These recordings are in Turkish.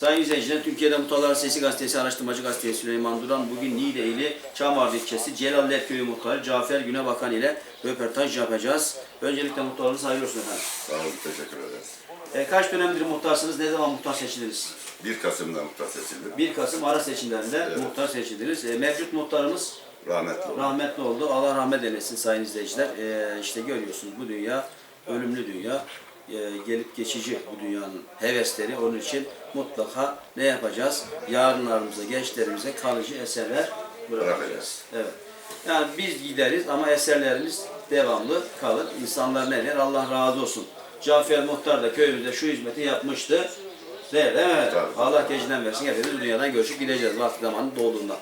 Sayın izleyiciler, Türkiye'de Muhtarlar Sesi Gazetesi Araştırmacı Gazetesi Süleyman Duran bugün Niğde ili Çamar ilçesi Celaller Köyü Muhtarı Cafer Günebakan ile röportaj yapacağız. Öncelikle muhtarlığınız hayırlı olsun efendim. Sağ olun, teşekkür ederiz. E, kaç dönemdir muhtarsınız? Ne zaman muhtar seçildiniz? 1 Kasım'da muhtar seçildim. 1 Kasım ara seçimlerinde Evet. muhtar seçildiniz. E, mevcut muhtarımız Rahmetli oldu. rahmetli oldu. Allah rahmet eylesin sayın izleyiciler. E, işte görüyorsunuz bu dünya ölümlü dünya. E, gelip geçici bu dünyanın hevesleri. Onun için mutlaka ne yapacağız? Yarınlarımıza, gençlerimize kalıcı eserler bırakacağız. Evet. Yani biz gideriz ama eserlerimiz devamlı kalır. İnsanlar ne der? Allah razı olsun. Cafer Muhtar da köyümüzde şu hizmeti yapmıştı. Der, değil mi? Tabii. Allah gecinden versin. Hepimiz dünyadan göçüp gideceğiz vakti zamanı doğduğunda.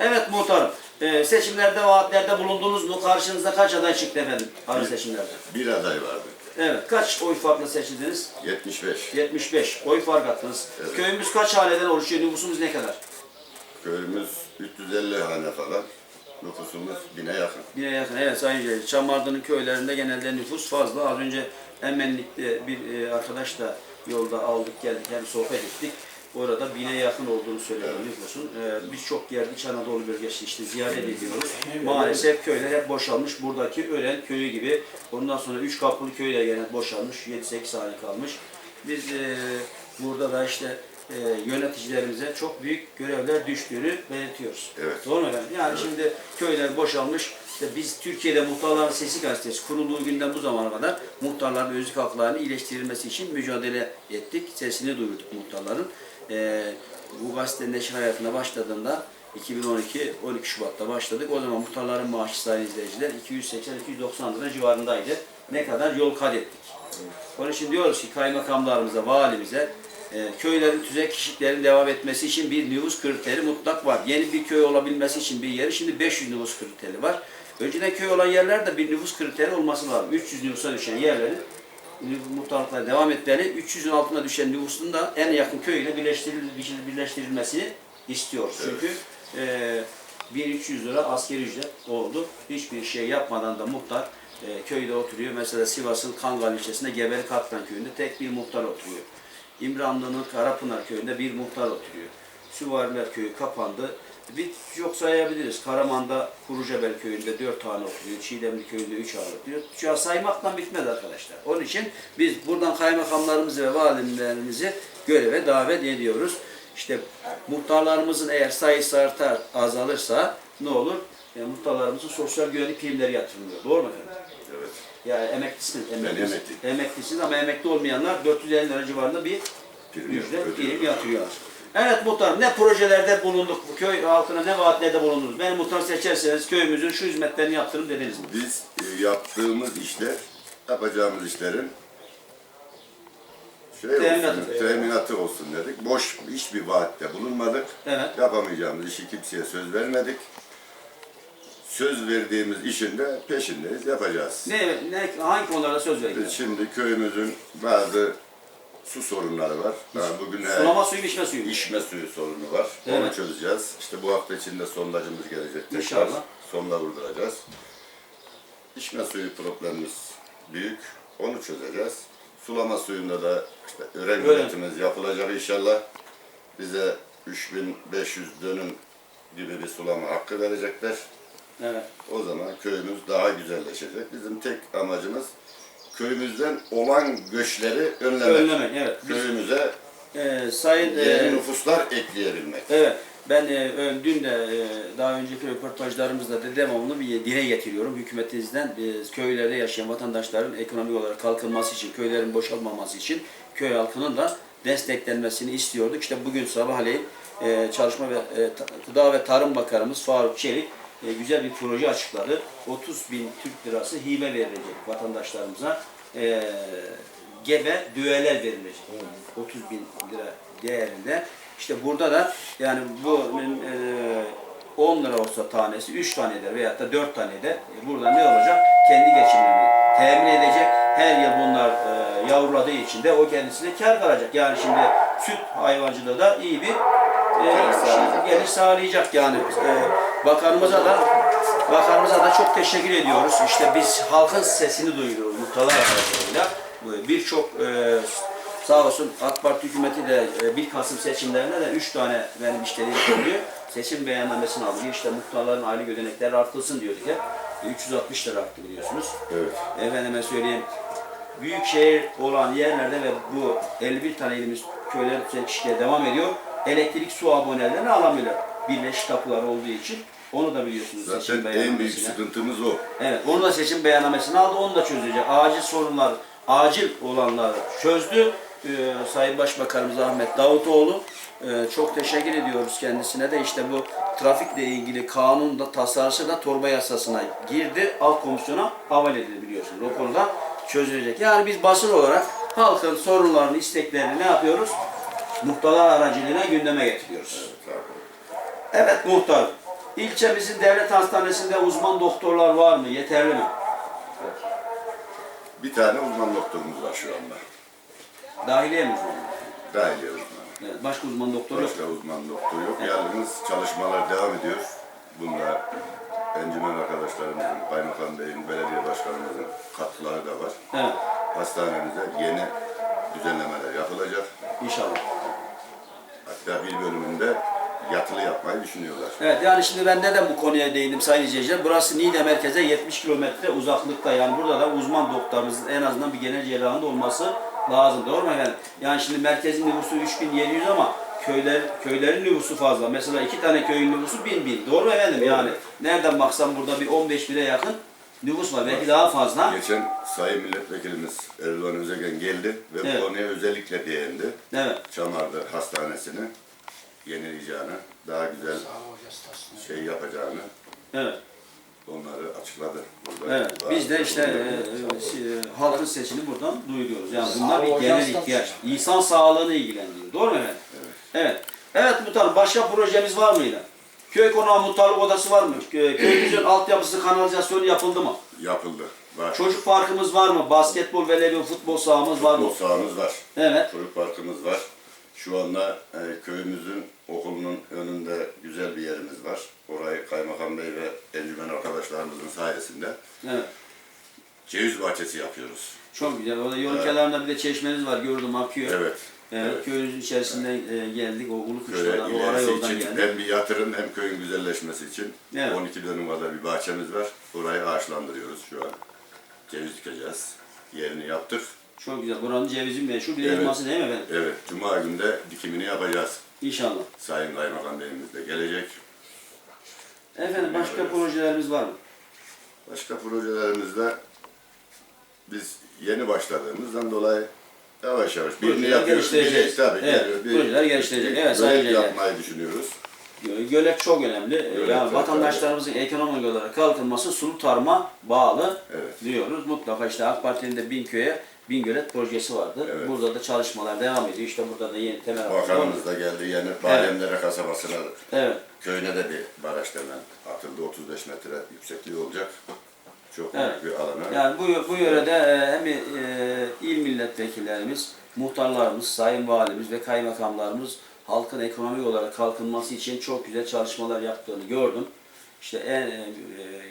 Evet muhtarım. e, seçimlerde, vaatlerde bulundunuz mu? Karşınızda kaç aday çıktı efendim? Arı seçimlerde. Bir aday vardı. Evet. Kaç oy farklı seçildiniz? 75. 75. Oy fark attınız. Evet. Köyümüz kaç haneden oluşuyor? Nüfusumuz ne kadar? Köyümüz 350 hane falan. Nüfusumuz bine yakın. Bine yakın. Evet Sayın Ceylan. Çamardının köylerinde genelde nüfus fazla. Az önce Emenlik'te bir e, arkadaş da yolda aldık geldik hem sohbet ettik. Orada bine yakın olduğunu söyledi nüfusun. E, Birçok yerde İç Anadolu bölgesi işte ziyaret ediyoruz. Maalesef köyler hep boşalmış. Buradaki Ören köyü gibi. Ondan sonra Üç Kapılı köyü de gene boşalmış. 7-8 hane kalmış. Biz e, burada da işte e, yöneticilerimize çok büyük görevler düştüğünü belirtiyoruz. Evet. Doğru mu efendim? Yani şimdi köyler boşalmış. İşte biz Türkiye'de Muhtarların Sesi Gazetesi kurulduğu günden bu zamana kadar muhtarların özlük haklarını iyileştirilmesi için mücadele ettik. Sesini duyurduk muhtarların. Ee, bu gazete neşr hayatına başladığında 2012 12 Şubat'ta başladık. O zaman muhtarların maaşı sayın izleyiciler 280-290 lira civarındaydı. Ne kadar yol kat ettik. Onun için diyoruz ki kaymakamlarımıza, valimize e, köylerin tüzek kişiliklerin devam etmesi için bir nüfus kriteri mutlak var. Yeni bir köy olabilmesi için bir yeri şimdi 500 nüfus kriteri var. Önceden köy olan yerlerde bir nüfus kriteri olması lazım. 300 nüfusa düşen yerlerin nüfus muhtarlıklara devam etmeli. 300'ün altına düşen nüfusun da en yakın köyle birleştiril- birleştirilmesini istiyoruz. Çünkü e, 1300 lira askeri ücret oldu. Hiçbir şey yapmadan da muhtar e, köyde oturuyor. Mesela Sivas'ın Kangal ilçesinde Gebeli Katlan köyünde tek bir muhtar oturuyor. İmranlı'nın Karapınar köyünde bir muhtar oturuyor. Süvariler köyü kapandı. Bir çok sayabiliriz. Karaman'da Kurucabel köyünde dört tane oturuyor. Çiğdemli köyünde üç. Şu an saymaktan bitmez arkadaşlar. Onun için biz buradan kaymakamlarımızı ve valilerimizi göreve davet ediyoruz. İşte muhtarlarımızın eğer sayısı artar, azalırsa ne olur? E, muhtarlarımızın sosyal güvenlik primleri yatırılıyor. Doğru mu efendim? Evet. Ya emeklisiniz. Emeklisiniz. Emeklisiniz ama emekli olmayanlar 450 lira civarında bir ücret prim yatırıyorlar. Evet muhtarım ne projelerde bulunduk, bu köy halkına ne vaatlerde bulundunuz? Beni muhtar seçerseniz köyümüzün şu hizmetlerini yaptırın dediniz mi? Biz e, yaptığımız işler, yapacağımız işlerin şey Teminatı. olsun, teminatı olsun dedik. Boş hiçbir vaatte bulunmadık. Evet. Yapamayacağımız işi kimseye söz vermedik. Söz verdiğimiz işin de peşindeyiz, yapacağız. Ne, ne hangi konularda söz Biz verdiniz? şimdi köyümüzün bazı su sorunları var. Daha bugün her Sulama suyu, içme suyu. içme suyu sorunu var. Evet. Onu çözeceğiz. İşte bu hafta içinde sondajımız gelecek. Tekrar İnşallah. Sonda vurduracağız. İçme suyu problemimiz büyük. Onu çözeceğiz. Sulama suyunda da işte ören Ören. üretimimiz yapılacak inşallah. Bize 3500 dönüm gibi bir sulama hakkı verecekler. Evet. O zaman köyümüz daha güzelleşecek. Bizim tek amacımız köyümüzden olan göçleri önlemek. Önlemek, evet. Biz, Köyümüze e, sayın yeni e, nüfuslar ekleyebilmek. Evet. Ben e, dün de e, daha önceki röportajlarımızda da devamlı bir dile getiriyorum. Hükümetinizden e, köylerde yaşayan vatandaşların ekonomik olarak kalkınması için, köylerin boşalmaması için köy halkının da desteklenmesini istiyorduk. İşte bugün sabahleyin e, Çalışma ve e, Gıda ve Tarım Bakanımız Faruk Çelik e, güzel bir proje açıkladı. 30 bin Türk lirası hibe verilecek vatandaşlarımıza. E, gebe düğeler verilecek. 30 bin lira değerinde. İşte burada da yani bu e, 10 lira olsa tanesi 3 tane eder veyahut da 4 tane eder. E, burada ne olacak? Kendi geçimini temin edecek. Her yıl bunlar e, yavruladığı için de o kendisine kar kalacak. Yani şimdi süt hayvancılığı da iyi bir e, sağlayacak. geliş sağlayacak yani. E, bakanımıza da bakanımıza da çok teşekkür ediyoruz. İşte biz halkın sesini duyuruyoruz muhtarlar aracılığıyla. Birçok e, Sağ olsun AK Parti hükümeti de e, 1 Kasım seçimlerinde de 3 tane benim işlediğim konuyu seçim beyannamesini aldı. İşte muhtarların aylık ödenekleri artılsın diyorduk ya. 360 lira arttı biliyorsunuz. Evet. Efendime söyleyeyim. Büyük şehir olan yerlerde ve bu 51 tane ilimiz köyler kişiye devam ediyor. Elektrik su abonelerini alamıyorlar. Birleşik tapular olduğu için. Onu da biliyorsunuz seçim Zaten en büyük sıkıntımız o. Evet, onu da seçim beyannamesini aldı, onu da çözecek. Acil sorunlar, acil olanları çözdü. Ee, Sayın Başbakanımız Ahmet Davutoğlu. Ee, çok teşekkür ediyoruz kendisine de. İşte bu trafikle ilgili kanun da tasarısı da torba yasasına girdi. Alt komisyona havale edildi biliyorsunuz. O konuda çözülecek. Yani biz basın olarak halkın sorunlarını, isteklerini ne yapıyoruz? Muhtarlar aracılığıyla gündeme getiriyoruz. Evet muhtar. İlçemizin devlet hastanesinde uzman doktorlar var mı? Yeterli mi? Bir tane uzman doktorumuz var şu anda. Dahiliye mi uzman? Dahiliye uzmanı. Evet, başka uzman doktor yok. Başka uzman doktor yok. Yalnız çalışmalar devam ediyor. Bunda encümen arkadaşlarımızın, kaymakam beyin, belediye başkanımızın katkıları da var. Evet, Hastanemize yeni düzenlemeler yapılacak. inşallah. Bir bölümünde yatılı yapmayı düşünüyorlar. Evet, yani şimdi ben neden bu konuya değindim sayın izleyiciler? Burası Niğde merkeze 70 kilometre uzaklıkta. Yani burada da uzman doktorumuzun en azından bir genel cerrahın da olması lazım. Doğru mu efendim? Yani şimdi merkezin nüfusu 3700 ama köyler köylerin nüfusu fazla. Mesela iki tane köyün nüfusu 1000 bin. Doğru mu efendim? Yani nereden baksan burada bir 15 bine yakın nüfus var. Belki daha fazla. Geçen Sayın Milletvekilimiz Erdoğan Özegen geldi ve Evet. bu konuya özellikle değindi. Evet. Çamar'da hastanesini yenileyeceğini, daha güzel şey yapacağını Evet. onları açıkladı. Burada Evet, biz de işte e, durumlar. e, halkın sesini buradan duyuruyoruz. Yani bunlar bir genel ihtiyaç. İnsan sağlığını ilgilendiriyor. Doğru mu efendim? Evet. Evet muhtarım başka projemiz var mıydı? Köy konağı muhtarlık odası var mı? Kö- Köyümüzün altyapısı kanalizasyonu yapıldı mı? yapıldı. Var. Çocuk parkımız var mı? Basketbol ve voleybol futbol sahamız var mı? Futbol sahamız var. Evet. Çocuk parkımız var. Şu anda e, köyümüzün okulunun önünde güzel bir yerimiz var. Orayı kaymakam bey ve encümen arkadaşlarımızın sayesinde Evet. ceviz bahçesi yapıyoruz. Çok güzel. Orada yol Evet. kenarında bir de çeşmeniz var. Gördüm akıyor. Evet. Evet. evet. Köyümüzün içerisinden e, geldik. O Ulu Köye Kuşlar'dan, o ara yoldan için geldik. hem bir yatırım hem köyün güzelleşmesi için Evet. 12 dönüm kadar bir bahçemiz var. Orayı ağaçlandırıyoruz şu an. Ceviz dikeceğiz. Yerini yaptık. Çok güzel. Buranın cevizi meşhur. Bir Evet. elması değil mi efendim? Evet, Cuma günde dikimini yapacağız. İnşallah. Sayın Kaymakam Beyimiz de gelecek. Efendim başka projelerimiz var mı? Başka projelerimizde biz yeni başladığımızdan dolayı yavaş yavaş birini Projeler yapıyoruz. geliştireceğiz. biri- tabii Evet, geliyor. projeler geliştirecek. Evet, sayın Ceylan. yapmayı düşünüyoruz. Gölet çok önemli. Gölet yani çok vatandaşlarımızın ekonomik olarak kalkınması sulu tarıma bağlı Evet. diyoruz. Mutlaka işte AK Parti'nin de Binköy'e Bingölet projesi vardı. Evet. Burada da çalışmalar devam ediyor. İşte burada da yeni temel. Bakanımız da geldi yeni Bademdere kasabasına Evet. köyüne de bir baraj demen atıldı. 35 metre yüksekliği olacak. Çok Evet. büyük bir alana. Yani bu, bu yörede e, hem e, il milletvekillerimiz, muhtarlarımız, sayın valimiz ve kaymakamlarımız halkın ekonomik olarak kalkınması için çok güzel çalışmalar yaptığını gördüm. İşte en, e,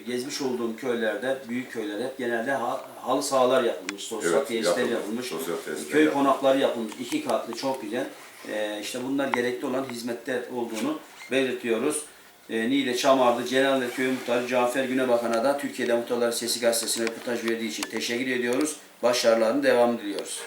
gezmiş olduğum köylerde, büyük köylerde hep genelde ha- halı sahalar yapılmış, sosyal Evet, tesisler yapılmış. yapılmış, Sosyal tesisler köy yapılmış. konakları yapılmış, iki katlı çok güzel. E, işte bunlar gerekli olan hizmetler olduğunu belirtiyoruz. E, Niğde Çamarlı Celalli Köy Muhtarı Cafer Günebakan'a da Türkiye'de Muhtarlar Sesi Gazetesi'ne röportaj verdiği için teşekkür ediyoruz. Başarılarının devamını diliyoruz.